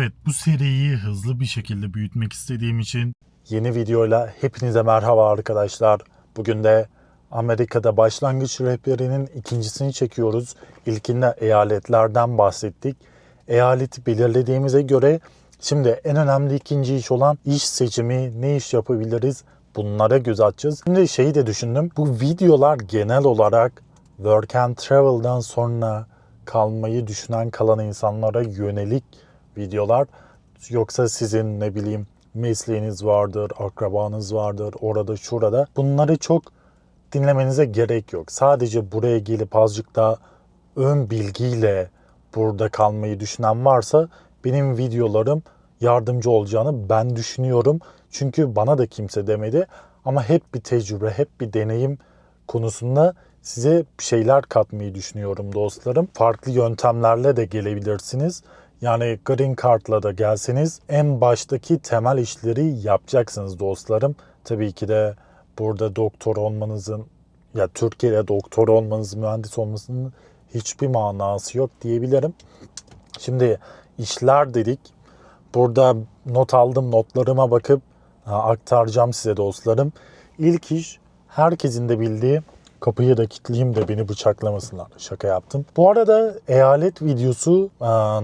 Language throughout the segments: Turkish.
Evet bu seriyi hızlı bir şekilde büyütmek istediğim için yeni videoyla hepinize merhaba arkadaşlar. Bugün de Amerika'da başlangıç rehberinin ikincisini çekiyoruz. İlkinde eyaletlerden bahsettik. Eyaleti belirlediğimize göre şimdi en önemli ikinci iş olan iş seçimi, ne iş yapabiliriz bunlara göz atacağız. Şimdi şeyi de düşündüm. Bu videolar genel olarak Work and Travel'dan sonra kalmayı düşünen kalan insanlara yönelik videolar. Yoksa sizin ne bileyim mesleğiniz vardır, akrabanız vardır, orada şurada. Bunları çok dinlemenize gerek yok. Sadece buraya gelip azıcık da ön bilgiyle burada kalmayı düşünen varsa benim videolarım yardımcı olacağını ben düşünüyorum. Çünkü bana da kimse demedi ama hep bir tecrübe, hep bir deneyim konusunda size şeyler katmayı düşünüyorum dostlarım. Farklı yöntemlerle de gelebilirsiniz. Yani Green Card'la da gelseniz en baştaki temel işleri yapacaksınız dostlarım. Tabii ki de burada doktor olmanızın ya Türkiye'de doktor olmanız, mühendis olmasının hiçbir manası yok diyebilirim. Şimdi işler dedik. Burada not aldım notlarıma bakıp aktaracağım size dostlarım. İlk iş herkesin de bildiği kapıyı da kilitleyeyim de beni bıçaklamasınlar. Şaka yaptım. Bu arada eyalet videosu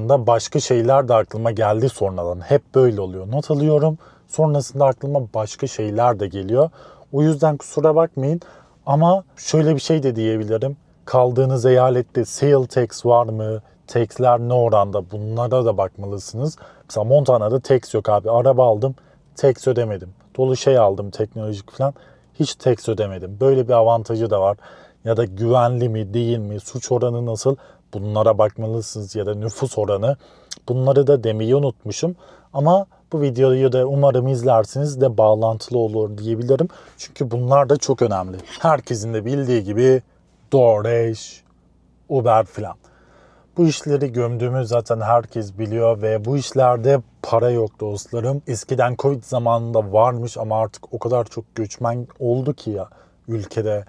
da başka şeyler de aklıma geldi sonradan. Hep böyle oluyor. Not alıyorum. Sonrasında aklıma başka şeyler de geliyor. O yüzden kusura bakmayın. Ama şöyle bir şey de diyebilirim. Kaldığınız eyalette sale tax var mı? Tax'ler ne oranda? Bunlara da bakmalısınız. Mesela Montana'da tax yok abi. Araba aldım. Tax ödemedim. Dolu şey aldım teknolojik falan. Hiç tax ödemedim. Böyle bir avantajı da var. Ya da güvenli mi değil mi? Suç oranı nasıl? Bunlara bakmalısınız ya da nüfus oranı. Bunları da demeyi unutmuşum. Ama bu videoyu da umarım izlersiniz de bağlantılı olur diyebilirim. Çünkü bunlar da çok önemli. Herkesin de bildiği gibi DoorDash, Uber falan. Bu işleri gömdüğümü zaten herkes biliyor ve bu işlerde para yok dostlarım. Eskiden Covid zamanında varmış ama artık o kadar çok göçmen oldu ki ya ülkede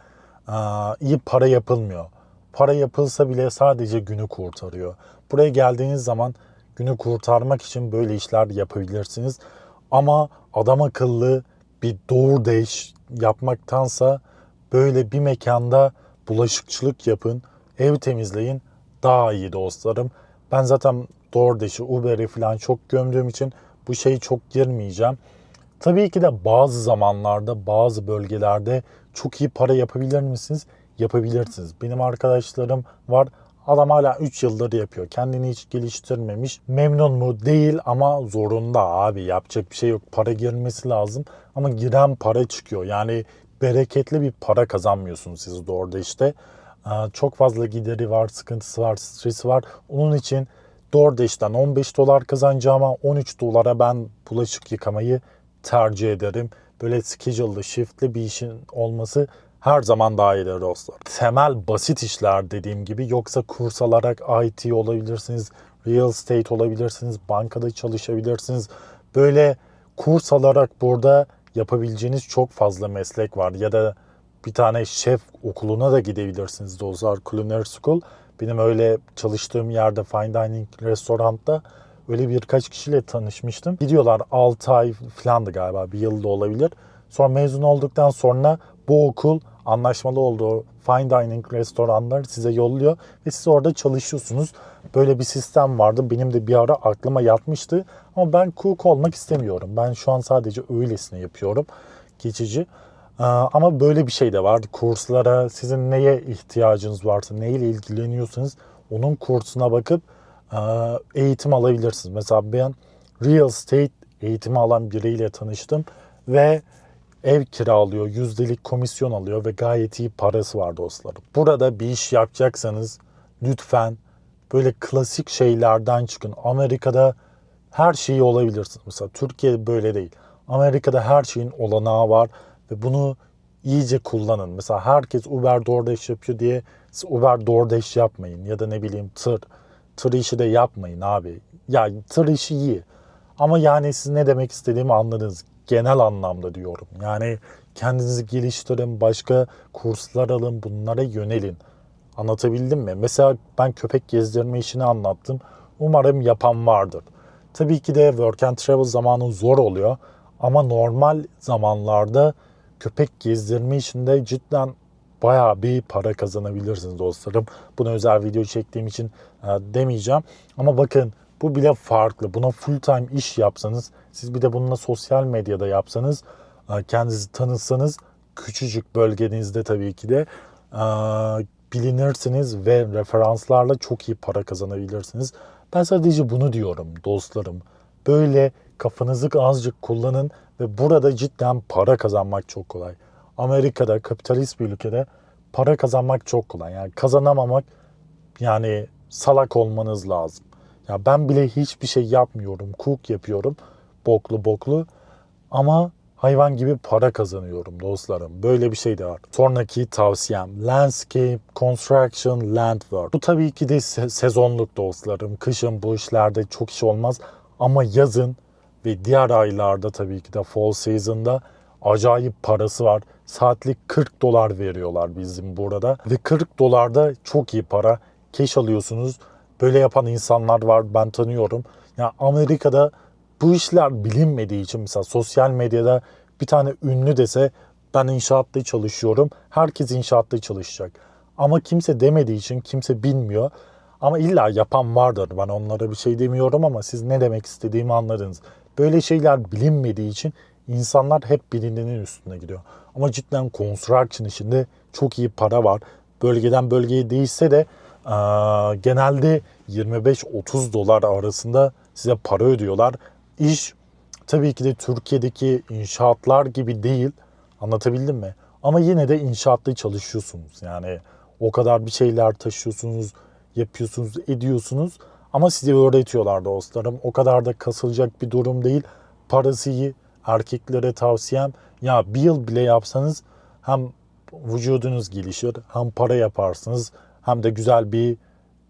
iyi para yapılmıyor. Para yapılsa bile sadece günü kurtarıyor. Buraya geldiğiniz zaman günü kurtarmak için böyle işler yapabilirsiniz. Ama adam akıllı bir DoorDash yapmaktansa böyle bir mekanda bulaşıkçılık yapın, ev temizleyin daha iyi dostlarım. Ben zaten DoorDash'i, Uber'i falan çok gömdüğüm için bu şeyi çok girmeyeceğim. Tabii ki de bazı zamanlarda, bazı bölgelerde çok iyi para yapabilir misiniz? Yapabilirsiniz. Benim arkadaşlarım var. Adam hala 3 yıldır yapıyor. Kendini hiç geliştirmemiş. Memnun mu? Değil ama zorunda abi. Yapacak bir şey yok. Para girmesi lazım. Ama giren para çıkıyor. Yani bereketli bir para kazanmıyorsunuz siz de işte. Çok fazla gideri var, sıkıntısı var, stresi var. Onun için DoorDash'ten 15 dolar kazanacağıma 13 dolara ben bulaşık yıkamayı tercih ederim. Böyle schedule'lı, shift'li bir işin olması her zaman daha iyidir dostlar. Temel basit işler dediğim gibi yoksa kurs alarak IT olabilirsiniz, real estate olabilirsiniz, bankada çalışabilirsiniz. Böyle kurs alarak burada yapabileceğiniz çok fazla meslek var ya da bir tane şef okuluna da gidebilirsiniz dostlar. Culinary School. Benim öyle çalıştığım yerde fine dining restoranda öyle birkaç kişiyle tanışmıştım. Gidiyorlar 6 ay falandı galiba bir yılda olabilir. Sonra mezun olduktan sonra bu okul anlaşmalı olduğu fine dining restoranlar size yolluyor ve siz orada çalışıyorsunuz. Böyle bir sistem vardı. Benim de bir ara aklıma yatmıştı. Ama ben cook olmak istemiyorum. Ben şu an sadece öylesine yapıyorum. Geçici. Ee, Ama böyle bir şey de var. Kurslara sizin neye ihtiyacınız varsa, neyle ilgileniyorsanız onun kursuna bakıp e, eğitim alabilirsiniz. Mesela ben real estate eğitimi alan biriyle tanıştım ve ev kiralıyor, yüzdelik komisyon alıyor ve gayet iyi parası var dostlarım. Burada bir iş yapacaksanız lütfen böyle klasik şeylerden çıkın. Amerika'da her şeyi olabilirsiniz. Mesela Türkiye böyle değil. Amerika'da her şeyin olanağı var ve bunu iyice kullanın. Mesela herkes Uber DoorDash yapıyor diye Uber DoorDash yapmayın ya da ne bileyim tır tır işi de yapmayın abi. Ya tır işi iyi. Ama yani siz ne demek istediğimi anladınız. Genel anlamda diyorum. Yani kendinizi geliştirin, başka kurslar alın, bunlara yönelin. Anlatabildim mi? Mesela ben köpek gezdirme işini anlattım. Umarım yapan vardır. Tabii ki de work and travel zamanı zor oluyor. Ama normal zamanlarda köpek gezdirme işinde cidden bayağı bir para kazanabilirsiniz dostlarım. Bunu özel video çektiğim için e, demeyeceğim. Ama bakın bu bile farklı. Buna full time iş yapsanız, siz bir de bununla sosyal medyada yapsanız, e, kendinizi tanıtsanız küçücük bölgenizde tabii ki de e, bilinirsiniz ve referanslarla çok iyi para kazanabilirsiniz. Ben sadece bunu diyorum dostlarım. Böyle kafanızı azıcık kullanın ve burada cidden para kazanmak çok kolay. Amerika'da kapitalist bir ülkede para kazanmak çok kolay. Yani kazanamamak yani salak olmanız lazım. Ya ben bile hiçbir şey yapmıyorum. Cook yapıyorum. Boklu boklu. Ama hayvan gibi para kazanıyorum dostlarım. Böyle bir şey de var. Sonraki tavsiyem landscape, construction, land work. Bu tabii ki de se- sezonluk dostlarım. Kışın bu işlerde çok iş olmaz. Ama yazın ve diğer aylarda tabii ki de fall season'da acayip parası var. Saatlik 40 dolar veriyorlar bizim burada. Ve 40 dolarda çok iyi para. Keş alıyorsunuz. Böyle yapan insanlar var ben tanıyorum. Ya Amerika'da bu işler bilinmediği için mesela sosyal medyada bir tane ünlü dese ben inşaatta çalışıyorum. Herkes inşaatta çalışacak. Ama kimse demediği için kimse bilmiyor. Ama illa yapan vardır. Ben onlara bir şey demiyorum ama siz ne demek istediğimi anladınız. Böyle şeyler bilinmediği için insanlar hep bilinenin üstüne gidiyor. Ama cidden construction işinde çok iyi para var. Bölgeden bölgeye değişse de aa, genelde 25-30 dolar arasında size para ödüyorlar. İş tabii ki de Türkiye'deki inşaatlar gibi değil. Anlatabildim mi? Ama yine de inşaatta çalışıyorsunuz. Yani o kadar bir şeyler taşıyorsunuz, yapıyorsunuz, ediyorsunuz. Ama size öğretiyorlar dostlarım. O kadar da kasılacak bir durum değil. Parası iyi. Erkeklere tavsiyem ya bir yıl bile yapsanız hem vücudunuz gelişir hem para yaparsınız hem de güzel bir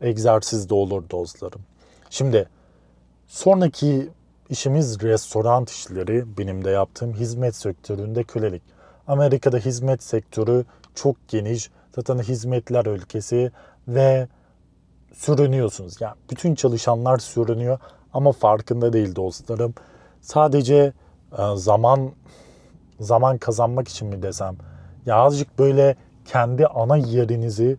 egzersiz de olur dostlarım. Şimdi sonraki işimiz restoran işleri. Benim de yaptığım hizmet sektöründe kölelik. Amerika'da hizmet sektörü çok geniş. Zaten hizmetler ülkesi ve sürünüyorsunuz. Yani bütün çalışanlar sürünüyor ama farkında değil dostlarım. Sadece e, zaman zaman kazanmak için mi desem ya azıcık böyle kendi ana yerinizi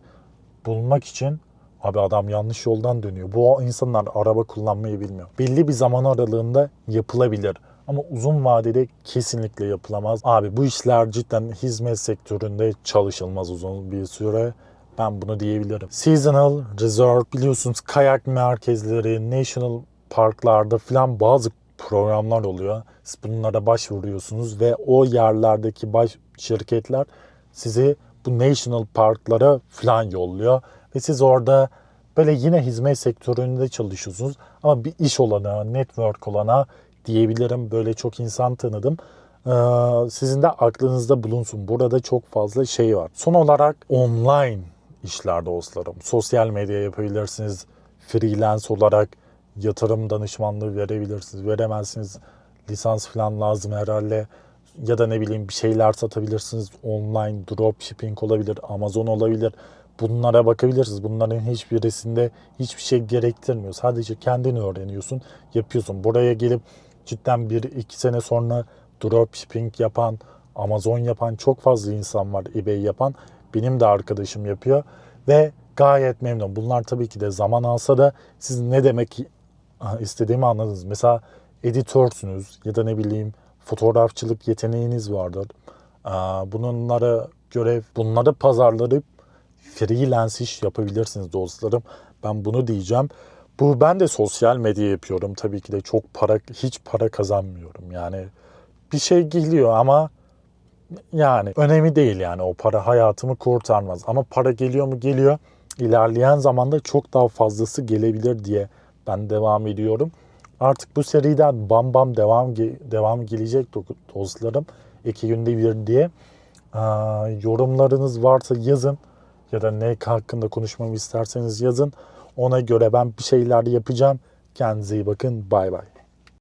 bulmak için abi adam yanlış yoldan dönüyor. Bu insanlar araba kullanmayı bilmiyor. Belli bir zaman aralığında yapılabilir. Ama uzun vadede kesinlikle yapılamaz. Abi bu işler cidden hizmet sektöründe çalışılmaz uzun bir süre. Ben bunu diyebilirim. Seasonal Resort biliyorsunuz kayak merkezleri, national parklarda falan bazı programlar oluyor. Siz bunlara başvuruyorsunuz ve o yerlerdeki baş şirketler sizi bu national parklara falan yolluyor. Ve siz orada böyle yine hizmet sektöründe çalışıyorsunuz. Ama bir iş olana, network olana diyebilirim. Böyle çok insan tanıdım. Ee, sizin de aklınızda bulunsun. Burada çok fazla şey var. Son olarak online işler dostlarım. Sosyal medya yapabilirsiniz. Freelance olarak yatırım danışmanlığı verebilirsiniz. Veremezsiniz. Lisans falan lazım herhalde. Ya da ne bileyim bir şeyler satabilirsiniz. Online dropshipping olabilir. Amazon olabilir. Bunlara bakabilirsiniz. Bunların hiçbirisinde hiçbir şey gerektirmiyor. Sadece kendini öğreniyorsun, yapıyorsun. Buraya gelip cidden bir iki sene sonra dropshipping yapan, Amazon yapan çok fazla insan var. eBay yapan. Benim de arkadaşım yapıyor ve gayet memnun. Bunlar tabii ki de zaman alsa da siz ne demek istediğimi anladınız. Mesela editörsünüz ya da ne bileyim fotoğrafçılık yeteneğiniz vardır. Bunlara göre bunları pazarlayıp freelance iş yapabilirsiniz dostlarım. Ben bunu diyeceğim. Bu ben de sosyal medya yapıyorum. Tabii ki de çok para hiç para kazanmıyorum. Yani bir şey geliyor ama yani önemi değil yani o para hayatımı kurtarmaz. Ama para geliyor mu geliyor. İlerleyen zamanda çok daha fazlası gelebilir diye ben devam ediyorum. Artık bu seriden bam bam devam devam gelecek dostlarım. İki günde bir diye. Aa, yorumlarınız varsa yazın ya da ne hakkında konuşmamı isterseniz yazın. Ona göre ben bir şeyler yapacağım. Kendinize iyi bakın. Bay bay.